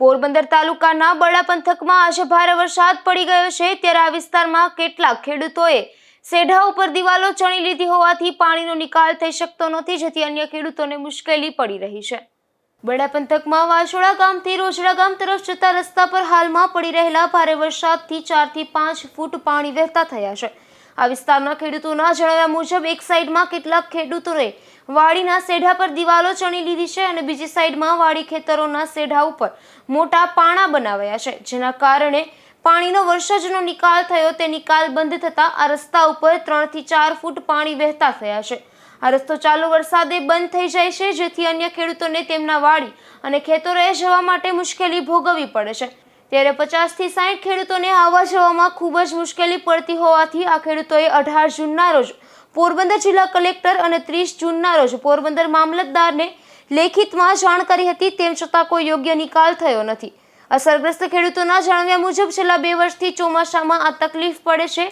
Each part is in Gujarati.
પોરબંદર તાલુકાના બરડા પંથકમાં આજે ભારે વરસાદ પડી ગયો છે. ત્યારે આ વિસ્તારમાં કેટલાક ખેડૂતોએ સેઢા ઉપર દિવાલો ચણી લીધી હોવાથી પાણીનો નિકાલ થઈ શકતો નથી, જેથી અન્ય ખેડૂતોને મુશ્કેલી પડી રહી છે. બરડા પંથકમાં વાસોડા ગામથી રોજડા ગામ તરફ જતા રસ્તા પર હાલમાં પડી રહેલા ભારે વરસાદથી ચારથી પાંચ ફૂટ પાણી વહેતા થયા છે. આ વિસ્તારના ખેડૂતોના જણાવ્યા મુજબ, એક સાઈડમાં કેટલાક ખેડૂતોએ વાડીના સેઢા પર દિવાલો ચણી લીધી છે અને બીજી સાઈડમાં વાડી ખેતરોના સેઢા ઉપર મોટા પાણા બનાવ્યા છે, જેના કારણે પાણીનો વર્ષજનો નિકાલ થયો. તે નિકાલ બંધ થતાં આ રસ્તા ઉપર ત્રણથી ચાર ફૂટ પાણી વહેતા થયા છે. આ રસ્તો ચાલુ વરસાદે બંધ થઈ જાય છે, જેથી અન્ય ખેડૂતોને તેમના વાડી અને ખેતરોએ જવા માટે મુશ્કેલી ભોગવવી પડે છે. ત્યારે પચાસથી સાઠ ખેડૂતોને આવવા જવામાં ખૂબ જ મુશ્કેલી પડતી હોવાથી આ ખેડૂતોએ અઢાર જૂનના રોજ પોરબંદર જિલ્લા કલેક્ટર અને ત્રીસ જૂનના રોજ પોરબંદર મામલતદારને લેખિતમાં જાણ કરી હતી, તેમ છતાં કોઈ યોગ્ય નિકાલ થયો નથી. અસરગ્રસ્ત ખેડૂતોના જણાવ્યા મુજબ છેલ્લા બે વર્ષથી ચોમાસામાં આ તકલીફ પડે છે.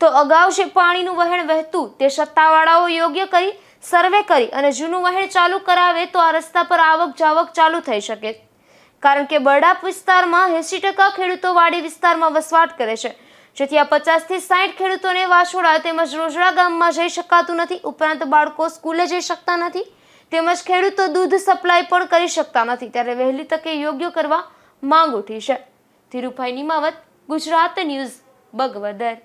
તો અગાઉ જે પાણીનું વહેણ વહેતું તે સત્તાવાળાઓ યોગ્ય કરી, સર્વે કરી અને જૂનું વહેણ ચાલુ કરાવે તો આ રસ્તા પર આવક જાવક ચાલુ થઈ શકે. કારણ કે બરડાપ વિસ્તારમાં એંસી ટકા ખેડૂતો વાડી વિસ્તારમાં વસવાટ કરે છે. જેથી આ પચાસથી સાઠ ખેડૂતોને વાછોડા તેમજ રોજડા ગામમાં જઈ શકાતું નથી. ઉપરાંત બાળકો સ્કૂલે જઈ શકતા નથી. તેમજ ખેડૂતો દૂધ સપ્લાય પણ કરી શકતા નથી. ત્યારે વહેલી તકે યોગ્ય કરવા માંગ ઉઠી છે. ધીરુભાઈ નિમાવત, ગુજરાત ન્યૂઝ, બગવદર.